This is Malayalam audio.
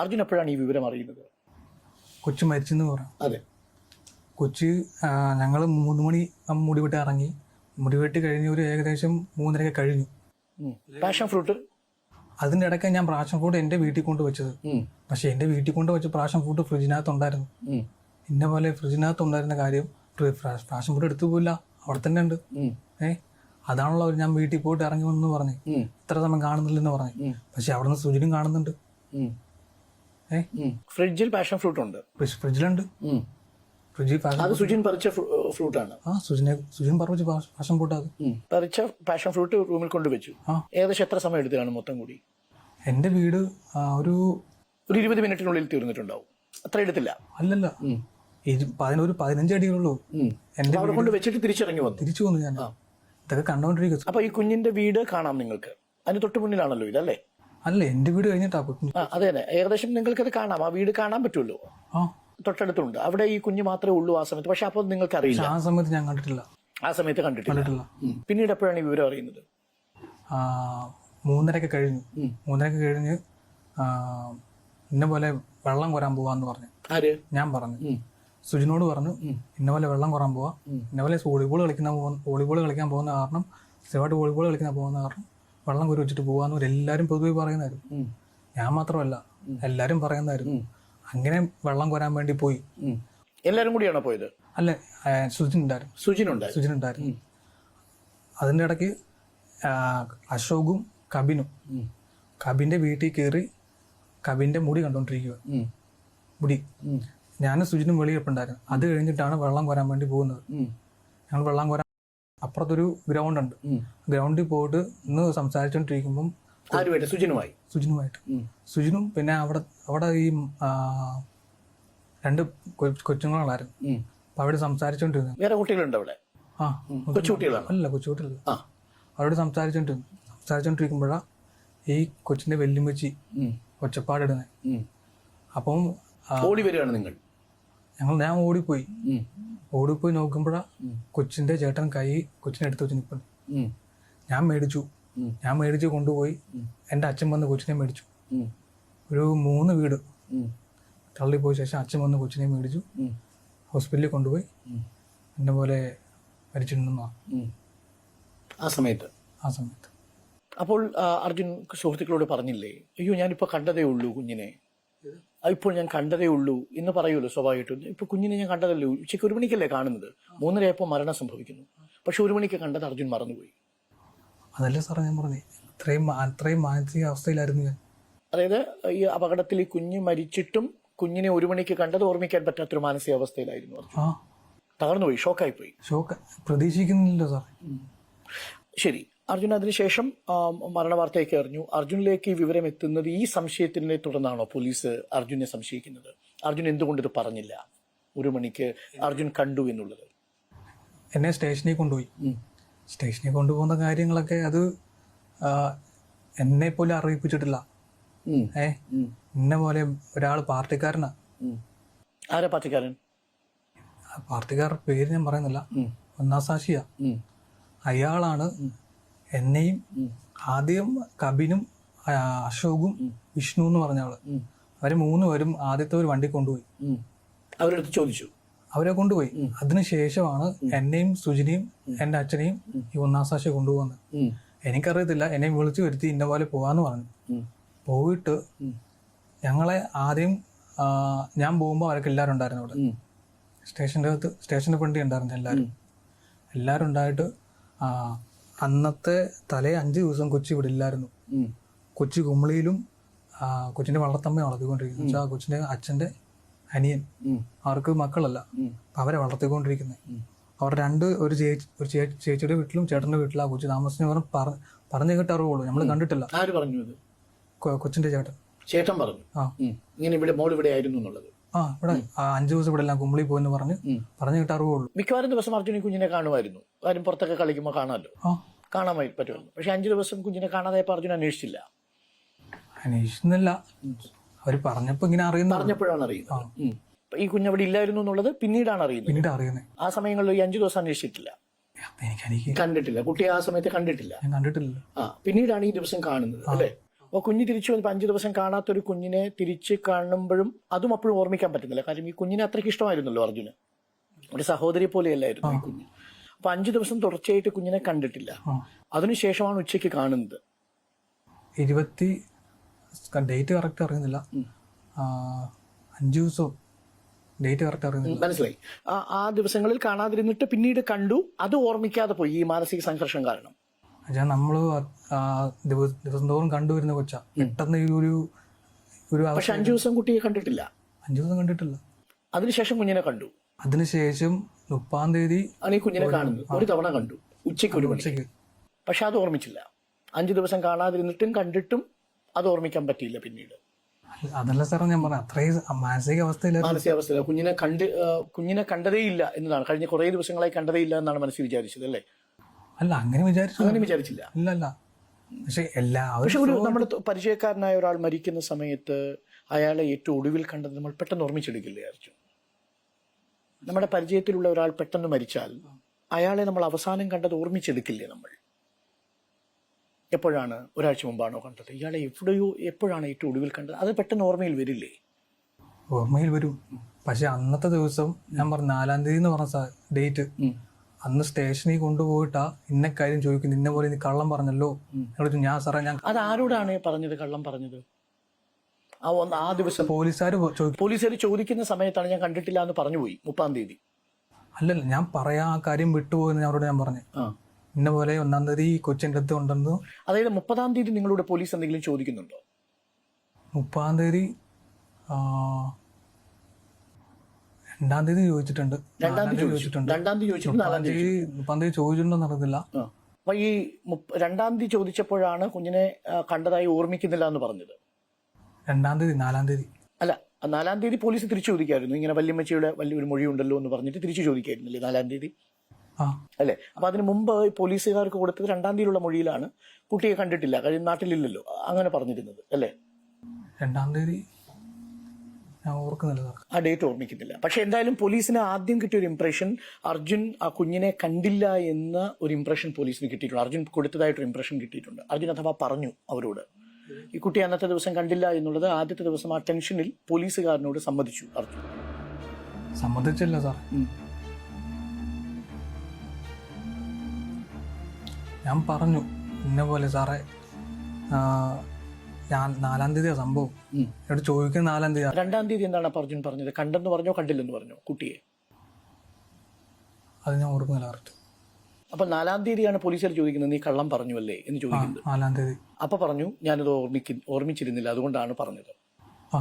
അർജുൻ എപ്പോഴാണ് ഈ വിവരം അറിയുന്നത്? കൊച്ചു മരിച്ചെന്ന് പറയാം അതെ. കൊച്ച് ഞങ്ങൾ മൂന്ന് മണി മുടിവെട്ട് മുടി വെട്ടി ഇറങ്ങി. മുടി വെട്ടി കഴിഞ്ഞ് ഒരു ഏകദേശം മൂന്നരയൊക്കെ കഴിഞ്ഞു. Passion fruit? അതിന്റെ ഇടയ്ക്ക് ഞാൻ പ്രാഷൻ ഫ്രൂട്ട് എന്റെ വീട്ടിൽ കൊണ്ട് വെച്ചത്. പക്ഷെ എന്റെ വീട്ടിൽ കൊണ്ട് വെച്ച പ്രാഷൻ ഫ്രൂട്ട് ഫ്രിഡ്ജിനകത്ത് ഉണ്ടായിരുന്നു എന്നെ പോലെ ഫ്രിഡ്ജിനകത്ത് ഉണ്ടായിരുന്ന കാര്യം പ്രാഷൻ ഫ്രൂട്ട് എടുത്തു പോയില്ല അവിടെ തന്നെ ഉണ്ട്. ഏ? അതാണല്ലോ ഞാൻ വീട്ടിൽ പോയിട്ട് ഇറങ്ങി വന്നു പറഞ്ഞു ഇത്ര സമയം കാണുന്നില്ലെന്ന് പറഞ്ഞു. പക്ഷെ അവിടെ നിന്ന് സുജിനും കാണുന്നുണ്ട്. ഫ്രിഡ്ജിൽ പാഷൻ ഫ്രൂട്ട് ഉണ്ട്. ഫ്രിഡ്ജിലുണ്ട്. ഫ്രിഡ്ജിൽ പാഷൻ അത് സുജിൻ പറിച്ച ഫ്രൂട്ടാണ്. ആ സുജിനെ സുജിൻ പറിച്ച പാഷൻ അത്. പറിച്ച പാഷൻ ഫ്രൂട്ട് റൂമിൽ കൊണ്ടുവച്ചു. ഏകദേശം എത്ര സമയം എടുത്തതാണ് മൊത്തം കൂടി? എന്റെ വീട് ഒരു ഒരു ഇരുപത് മിനിറ്റിനുള്ളിൽ തീർന്നിട്ടുണ്ടാവും. അത്ര എടുത്തില്ല. അല്ലല്ല. ഒരു പതിനഞ്ച് അടികളുള്ളൂ എന്റെ അവിടെ കൊണ്ട് വെച്ചിട്ട് തിരിച്ചിറങ്ങി വന്നു. തിരിച്ചു വന്നു ഞാൻ. ഇതൊക്കെ കണ്ടോണ്ടിരിക്കും അപ്പൊ ഈ കുഞ്ഞിന്റെ വീട് കാണാം നിങ്ങൾക്ക്. അതിന് തൊട്ട് മുന്നിലാണല്ലോ ഇതല്ലേ അല്ല എന്റെ വീട് കഴിഞ്ഞിട്ടാ ആ അതെ അതെ. ഏകദേശം നിങ്ങൾക്കത് കാണാം. ആ വീട് കാണാൻ പറ്റുമല്ലോ? ആ. തൊട്ടടുത്തുണ്ട്. അവിടെ ഈ കുഞ്ഞു മാത്രമേ ഉള്ളൂ ആ സമയത്ത്. പക്ഷെ അപ്പോൾ നിങ്ങൾക്ക് അറിയില്ല ആ സമയത്ത് ഞാൻ കണ്ടിട്ടില്ല. ആ സമയത്ത് കണ്ടിട്ടില്ല. കണ്ടിട്ടില്ല. ഉം. പിന്നീട് എപ്പോഴാണ് ഈ വിവരം അറിയുന്നത്? ആ, മൂന്നരക്ക് കഴിഞ്ഞു. മൂന്നരക്ക് കഴിഞ്ഞ് ആ, ഇന്ന പോലെ വെള്ളം കോരാൻ പോവാന്ന് പറഞ്ഞു. ആര്? ഞാൻ പറഞ്ഞു. സുജിനോട് പറഞ്ഞു ഇന്ന പോലെ വെള്ളം കോരാൻ പോവാ. ഇന്ന പോലെ വോളിബോൾ കളിക്കുന്ന പോകുന്ന വോളിബോൾ കളിക്കാൻ പോകുന്ന കാരണം സ്ഥിരമായിട്ട് വോളിബോൾ കളിക്കാൻ പോകുന്ന കാരണം വെള്ളം കുരു വെച്ചിട്ട് പോവാന്ന് ഒരു എല്ലാവരും പൊതുവെ പറയുന്നതായിരുന്നു. ഞാൻ മാത്രമല്ല എല്ലാവരും പറയുന്നതായിരുന്നു. അങ്ങനെ വെള്ളം കോരാൻ വേണ്ടി പോയി. എല്ലാരും കൂടിയാണോ പോയത്? അല്ല സുജിൻ ഉണ്ടായിരുന്നു സുജിൻ ഉണ്ടായി സുജിൻ ഉണ്ടായിരുന്നു അതിന്റെ ഇടയ്ക്ക് അശോകും കബിനും കബിന്റെ വീട്ടിൽ കയറി കബിന്റെ മുടി കണ്ടുകൊണ്ടിരിക്കുക മുടി. ഞാനും സുജിനും വെളിയിപ്പുണ്ടായിരുന്നു അത് കഴിഞ്ഞിട്ടാണ് വെള്ളം കോരാൻ വേണ്ടി പോകുന്നത്. ഞങ്ങൾ വെള്ളം കോരാൻ അപ്പുറത്തൊരു ഗ്രൗണ്ട് ഉണ്ട് ഗ്രൗണ്ടിൽ പോയിട്ട് ഇന്ന് സംസാരിച്ചുകൊണ്ടിരിക്കുമ്പം ആരുമായിട്ട്? സുജിനുമായി. സുജിനുമായിട്ട്. സുജിനും പിന്നെ അവിടെ അവിടെ ഈ രണ്ട് കൊച്ചുങ്ങളായിരുന്നു അപ്പൊ അവിടെ സംസാരിച്ചോണ്ടിരുന്നു. വേറെ കുട്ടികളുണ്ട് അവിടെ? ആ കൊച്ചുകുട്ടികളാണ്? അല്ല കൊച്ചുകുട്ടികൾ അവരോട് സംസാരിച്ചോണ്ടിരുന്നു. സംസാരിച്ചോണ്ടിരിക്കുമ്പോഴാ ഈ കൊച്ചിന്റെ വെല്ലുമ്പച്ചി ഒച്ചപ്പാടിടുന്നത്. അപ്പം ഓടി വരികയാണ് നിങ്ങൾ. ഞങ്ങൾ ഞാൻ ഓടിപ്പോയി. ഓടിപ്പോയി നോക്കുമ്പോഴാ കൊച്ചിന്റെ ചേട്ടൻ കൈ കൊച്ചിനെ എടുത്ത് വെച്ച് നിൽപ്പുണ്ട് ഞാൻ മേടിച്ചു. ഞാൻ മേടിച്ച് കൊണ്ടുപോയി. എന്റെ അച്ഛൻ വന്ന് കൊച്ചിനെ മേടിച്ചു. ഒരു മൂന്ന് വീട്. തള്ളിപ്പോയ ശേഷം അച്ഛൻ വന്ന് കൊച്ചിനെ മേടിച്ചു. ഹോസ്പിറ്റലിൽ കൊണ്ടുപോയി. എന്നെ പോലെ മരിച്ചിട്ടുണ്ടെന്നാ ആ സമയത്ത്? ആ സമയത്ത്. അപ്പോൾ അർജുൻ സുഹൃത്തുക്കളോട് പറഞ്ഞില്ലേ അയ്യോ ഞാനിപ്പോ കണ്ടതേ ഉള്ളൂ കുഞ്ഞിനെ. ഇപ്പോൾ ഞാൻ കണ്ടതേ ഉള്ളൂ എന്ന് പറയുമല്ലോ സ്വാഭാവികമായിട്ടും. ഇപ്പൊ കുഞ്ഞിനെ ഞാൻ കണ്ടതല്ലേ ഉള്ളൂ. ഉച്ചയ്ക്ക് ഒരു മണിക്കല്ലേ കാണുന്നത്? മൂന്നരയപ്പോൾ മരണം സംഭവിക്കുന്നു. പക്ഷെ ഒരു മണിക്ക് കണ്ടത് അർജുൻ മറന്നുപോയി. അതല്ലേ സാറേ ഞാൻ പറഞ്ഞേ? അത്രയും അത്രയും മാനസിക അവസ്ഥയിലായിരുന്നു ഞാൻ. അതായത് ഈ അപകടത്തിൽ ഈ കുഞ്ഞ് മരിച്ചിട്ടും കുഞ്ഞിനെ ഒരു മണിക്ക് കണ്ടത് ഓർമ്മിക്കാൻ പറ്റാത്തൊരു മാനസികാവസ്ഥയിലായിരുന്നു മാനസിക അവസ്ഥയിലായിരുന്നു തകർന്നുപോയി ഷോക്കായി പോയി ഷോക്ക്. പ്രതീക്ഷിക്കുന്നില്ല സാറേ. ശരി. അർജുൻ അതിനുശേഷം മരണവാർത്തയൊക്കെ അറിഞ്ഞു. അർജുനിലേക്ക് ഈ വിവരം എത്തുന്നത് ഈ സംശയത്തിനെ തുടർന്നാണോ പോലീസ് അർജുനെ സംശയിക്കുന്നത്? അർജുൻ എന്തുകൊണ്ട് ഇത് പറഞ്ഞില്ല? ഒരു മണിക്ക് അർജുൻ കണ്ടു എന്നുള്ളത്. എന്നെ സ്റ്റേഷനിൽ കൊണ്ടുപോയി. സ്റ്റേഷനിൽ കൊണ്ടുപോകുന്ന കാര്യങ്ങളൊക്കെ അത് എന്നെ പോലും അറിയിപ്പിച്ചിട്ടില്ല. ഏ? എന്നെ പോലെ ഒരാൾ പാർട്ടിക്കാരനാ. ആരാ പാർട്ടിക്കാരൻ? പാർട്ടിക്കാരുടെ പേര് ഞാൻ പറയുന്നില്ല. ഒന്നാം സാക്ഷിയാ. അയാളാണ് എന്നെയും ആദ്യം കബിനും അശോകും വിഷ്ണു എന്ന് പറഞ്ഞ ആൾ. അവർ മൂന്ന് പേരും ആദ്യത്തെ ഒരു വണ്ടി കൊണ്ടുപോയി. അവരടുത്ത് ചോദിച്ചു. അവരെ കൊണ്ടുപോയി. അതിനുശേഷമാണ് എന്നെയും സുജിനെയും എന്റെ അച്ഛനെയും ഈ ഒന്നാം സാക്ഷി കൊണ്ടുപോകുന്നത്. എനിക്കറിയത്തില്ല. എന്നെ വിളിച്ചു വരുത്തി ഇന്ന പോലെ പോവാന്ന് പറഞ്ഞു. പോയിട്ട് ഞങ്ങളെ ആദ്യം ഞാൻ പോകുമ്പോൾ അവരൊക്കെ എല്ലാവരും ഉണ്ടായിരുന്നു അവിടെ. സ്റ്റേഷന്റെ അകത്ത് സ്റ്റേഷന്റെ പണ്ടി ഉണ്ടായിരുന്നു എല്ലാവരും. എല്ലാവരും ഉണ്ടായിട്ട് അന്നത്തെ തലേ അഞ്ച് ദിവസം കൊച്ചി ഇവിടെ ഇല്ലായിരുന്നു. ഉം. കൊച്ചി കുമളിയിലും കൊച്ചിന്റെ വളർത്തമ്മ വളർത്തിക്കൊണ്ടിരിക്കുന്നത് വെച്ചാൽ കൊച്ചിന്റെ അച്ഛന്റെ അനിയൻ. അവർക്ക് മക്കളല്ല. അവരെ വളർത്തിക്കൊണ്ടിരിക്കുന്നത് അവർ രണ്ട് ഒരു ചേച്ചി ഒരു ചേച്ചിയുടെ വീട്ടിലും ചേട്ടന്റെ വീട്ടിലും ആ കൊച്ചു താമസിച്ചു പറഞ്ഞു പറഞ്ഞു കേട്ട് അറിവുള്ളൂ നമ്മൾ കണ്ടിട്ടില്ല. ആര് പറഞ്ഞു ഇത്? കൊ- ചേട്ടൻ. ചേട്ടൻ പറഞ്ഞു. ആ. ഇങ്ങനെ ഇവിടെ മോൾ ഇവിടെ ആയിരുന്നു എന്നുള്ളത്. ആ ഇവിടെ അഞ്ചു ദിവസം ഇവിടെ എല്ലാം കുമ്പളി പോയെന്ന് പറഞ്ഞ് പറഞ്ഞു കിട്ടാറുള്ളൂ മിക്കവാറും ദിവസം അർജുനി കുഞ്ഞിനെ കാണുമായിരുന്നു. കാര്യം പുറത്തൊക്കെ കളിക്കുമ്പോൾ കാണാമല്ലോ. കാണാൻ പറ്റുമല്ലോ. പക്ഷെ അഞ്ചു ദിവസം കുഞ്ഞിനെ കാണാതെ അർജുൻ അന്വേഷിച്ചില്ല. അന്വേഷിക്കുന്നില്ല അവർ പറഞ്ഞപ്പോ ഇങ്ങനെ അറിയുന്ന പറഞ്ഞപ്പോഴാണ് അറിയുന്നത്. ഈ കുഞ്ഞ് അവിടെ ഇല്ലായിരുന്നു എന്നുള്ളത് പിന്നീടാണ് അറിയുന്നത്. പിന്നീട് അറിയുന്നത്. ആ സമയങ്ങളിൽ ഈ അഞ്ചു ദിവസം അന്വേഷിച്ചിട്ടില്ല. കണ്ടിട്ടില്ല. കുട്ടിയെ ആ സമയത്ത് കണ്ടിട്ടില്ല. കണ്ടിട്ടില്ല ആ പിന്നീടാണ് ഈ ദിവസം കാണുന്നത് അല്ലേ? അപ്പോൾ കുഞ്ഞ് തിരിച്ചു വന്നപ്പോൾ അഞ്ച് ദിവസം കാണാത്തൊരു കുഞ്ഞിനെ തിരിച്ച് കാണുമ്പോഴും അതും അപ്പോഴും ഓർമ്മിക്കാൻ പറ്റുന്നില്ല. കാര്യം ഈ കുഞ്ഞിനെ അത്രയ്ക്ക് ഇഷ്ടമായിരുന്നല്ലോ അർജുന്. ഒരു സഹോദരി പോലെയല്ലായിരുന്നു ഈ കുഞ്ഞ്. അപ്പൊ അഞ്ചു ദിവസം തുടർച്ചയായിട്ട് കുഞ്ഞിനെ കണ്ടിട്ടില്ല. അതിനുശേഷമാണ് ഉച്ചയ്ക്ക് കാണുന്നത്. ഇരുപത്തി ഡേറ്റ് കറക്റ്റ് അറിയുന്നില്ല. അഞ്ചു ദിവസം ഡേറ്റ് കറക്റ്റ് അറിയുന്നില്ല. മനസ്സിലായി. ആ ദിവസങ്ങളിൽ കാണാതിരുന്നിട്ട് പിന്നീട് കണ്ടു. അത് ഓർമ്മിക്കാതെ പോയി ഈ മാനസിക സംഘർഷം കാരണം. പക്ഷേ നമ്മൾ ദിവസം തോറും കണ്ടുവരുന്ന കൊച്ച. പെട്ടെന്ന് ഒരു ഒരു പക്ഷെ അഞ്ചു ദിവസം കുട്ടിയെ കണ്ടിട്ടില്ല. അഞ്ചു ദിവസം കണ്ടിട്ടില്ല. അതിനുശേഷം കുഞ്ഞിനെ കണ്ടു. അതിനുശേഷം മുപ്പാം തീയതി കുഞ്ഞിനെ കാണുന്നു. ഒരു തവണ കണ്ടു. ഉച്ചയ്ക്ക് ഒരു ഉച്ചയ്ക്ക്. പക്ഷെ അത് ഓർമ്മിച്ചില്ല. അഞ്ചു ദിവസം കാണാതിരുന്നിട്ടും കണ്ടിട്ടും അത് ഓർമ്മിക്കാൻ പറ്റിയില്ല പിന്നീട്. അതല്ല സാറേ ഞാൻ പറഞ്ഞ അത്രയും മാനസികാവസ്ഥയില്ല മാനസികാവസ്ഥയില്ല കുഞ്ഞിനെ കണ്ട് കുഞ്ഞിനെ കുഞ്ഞിനെ കണ്ടതേയില്ല എന്നതാണ്. കഴിഞ്ഞ കുറേ ദിവസങ്ങളായി കണ്ടതേയില്ല എന്നാണ് മനസ്സിൽ വിചാരിച്ചത് അല്ലേ? അല്ല അങ്ങനെ വിചാരിച്ചു അങ്ങനെ വിചാരിച്ചില്ല. അല്ല അല്ല പക്ഷെ എല്ലാവരും പക്ഷെ ഒരു നമ്മുടെ പരിചയക്കാരനായ ഒരാൾ മരിക്കുന്ന സമയത്ത് അയാളെ ഏറ്റവും ഒടുവിൽ കണ്ടത് നമ്മൾ പെട്ടെന്ന് ഓർമ്മിച്ചെടുക്കില്ലേ അർജുൻ? നമ്മുടെ പരിചയത്തിലുള്ള ഒരാൾ പെട്ടെന്ന് മരിച്ചാൽ അയാളെ നമ്മൾ അവസാനം കണ്ടത് ഓർമ്മിച്ചെടുക്കില്ലേ നമ്മൾ? എപ്പോഴാണ്? ഒരാഴ്ച മുമ്പാണോ കണ്ടത്? ഇയാളെ എവിടെയോ എപ്പോഴാണ് ഏറ്റവും ഒടുവിൽ കണ്ടത്? അത് പെട്ടെന്ന് ഓർമ്മയിൽ വരില്ലേ? ഓർമ്മയിൽ വരും. പക്ഷെ അന്നത്തെ ദിവസം ഞാൻ പറഞ്ഞ നാലാം തീയതി എന്ന് പറഞ്ഞ ഡേറ്റ് അന്ന് സ്റ്റേഷനിൽ കൊണ്ടുപോയിട്ടാ ഇന്ന കാര്യം ചോദിക്കുന്നു ഇന്ന പോലെ നീ കള്ളം പറഞ്ഞല്ലോ. എന്നോട് ഞാൻ സാറേ ഞാൻ അത് ആരോടാണ് പറഞ്ഞത് കള്ളം പറഞ്ഞത്? ആ ഒന്ന് ആ ദിവസം പോലീസുകാർ പോലീസുകാർ ചോദിക്കുന്ന സമയത്താണ് ഞാൻ കണ്ടിട്ടില്ല എന്ന് പറഞ്ഞു പോയി മുപ്പാം തീയതി. അല്ലല്ല ഞാൻ പറയാ ആ കാര്യം വിട്ടുപോയെന്ന് അവരോട് ഞാൻ പറഞ്ഞു. ഇന്ന പോലെ ഒന്നാം തീയതി കൊച്ചിന്റെ അടുത്ത് ഉണ്ടെന്ന് അതായത് മുപ്പതാം തീയതി നിങ്ങളോട് പോലീസ് എന്തെങ്കിലും ചോദിക്കുന്നുണ്ടോ? മുപ്പതാം തീയതി രണ്ടാം തീയതി ചോദിച്ചിട്ടുണ്ട്. രണ്ടാം തീയതി ചോദിച്ചിട്ടുണ്ട് രണ്ടാം തീയതി ചോദിച്ചിട്ടുണ്ട്. നാലാം തീയതി ചോദിച്ചിട്ടുണ്ടോ നടന്നില്ല അപ്പൊ ഈ രണ്ടാം തീയതി ചോദിച്ചപ്പോഴാണ് കുഞ്ഞിനെ കണ്ടതായി ഓർമ്മിക്കുന്നില്ല എന്ന് പറഞ്ഞത്. രണ്ടാം തീയതി നാലാം തീയതി. അല്ല നാലാം തീയതി പോലീസ് തിരിച്ചു ചോദിക്കായിരുന്നു. ഇങ്ങനെ വല്യമ്മച്ചിയുടെ വലിയൊരു മൊഴിയുണ്ടല്ലോ എന്ന് പറഞ്ഞിട്ട് തിരിച്ചു ചോദിക്കായിരുന്നില്ലേ നാലാം തീയതി? അല്ലേ? അപ്പൊ അതിന് മുമ്പ് പോലീസുകാർക്ക് കൊടുത്തത് രണ്ടാം തീയതിയിലുള്ള മൊഴിയിലാണ്. കുട്ടിയെ കണ്ടിട്ടില്ല. കാര്യം നാട്ടിലില്ലല്ലോ. അങ്ങനെ പറഞ്ഞിരുന്നത്. അല്ലേ? രണ്ടാം തീയതി ഞാൻ ഓർക്കുന്നില്ല സാർ. ആ ഡേറ്റ് ഓർമ്മിക്കുന്നില്ല. പക്ഷെ എന്തായാലും പോലീസിന് ആദ്യം കിട്ടിയ ഒരു ഇംപ്രഷൻ അർജുൻ ആ കുഞ്ഞിനെ കണ്ടില്ല എന്ന ഒരു ഇംപ്രഷൻ പോലീസിന് കിട്ടിയിട്ടുണ്ട്. അർജുൻ കൊടുത്തതായിട്ടൊരു ഇംപ്രഷൻ കിട്ടിയിട്ടുണ്ട്. അർജുൻ അഥവാ പറഞ്ഞു അവരോട് ഈ കുട്ടി അന്നത്തെ ദിവസം കണ്ടില്ല എന്നുള്ളത് ആദ്യത്തെ ദിവസം ആ ടെൻഷനിൽ പോലീസുകാരനോട് സമ്മതിച്ചു അർജുൻ. സമ്മതിച്ചില്ല സാർ. ഞാൻ പറഞ്ഞു ഇന്ന പോലെ സാറേ ഞാൻ നാലാം തീയതിയാ സംഭവം. എന്നോട് ചോദിക്കുന്ന നാലാം തീയതി രണ്ടാം തീയതി എന്താണ് അപ്പൊ അർജുൻ പറഞ്ഞത്? കണ്ടെന്ന് പറഞ്ഞോ കണ്ടില്ലെന്ന് പറഞ്ഞോ കുട്ടിയെ? അത് ഞാൻ ഓർക്കുന്നില്ല കറക്റ്റ് അപ്പൊ നാലാം തീയതിയാണ് പോലീസുകാർ ചോദിക്കുന്നത് നീ കള്ളം പറഞ്ഞു അല്ലേ എന്ന് ചോദിക്കുന്നത്. നാലാം തീയതി. അപ്പൊ പറഞ്ഞു ഞാനത് ഓർമ്മിക്ക ഓർമ്മിച്ചിരുന്നില്ല അതുകൊണ്ടാണ് പറഞ്ഞത്. ആ.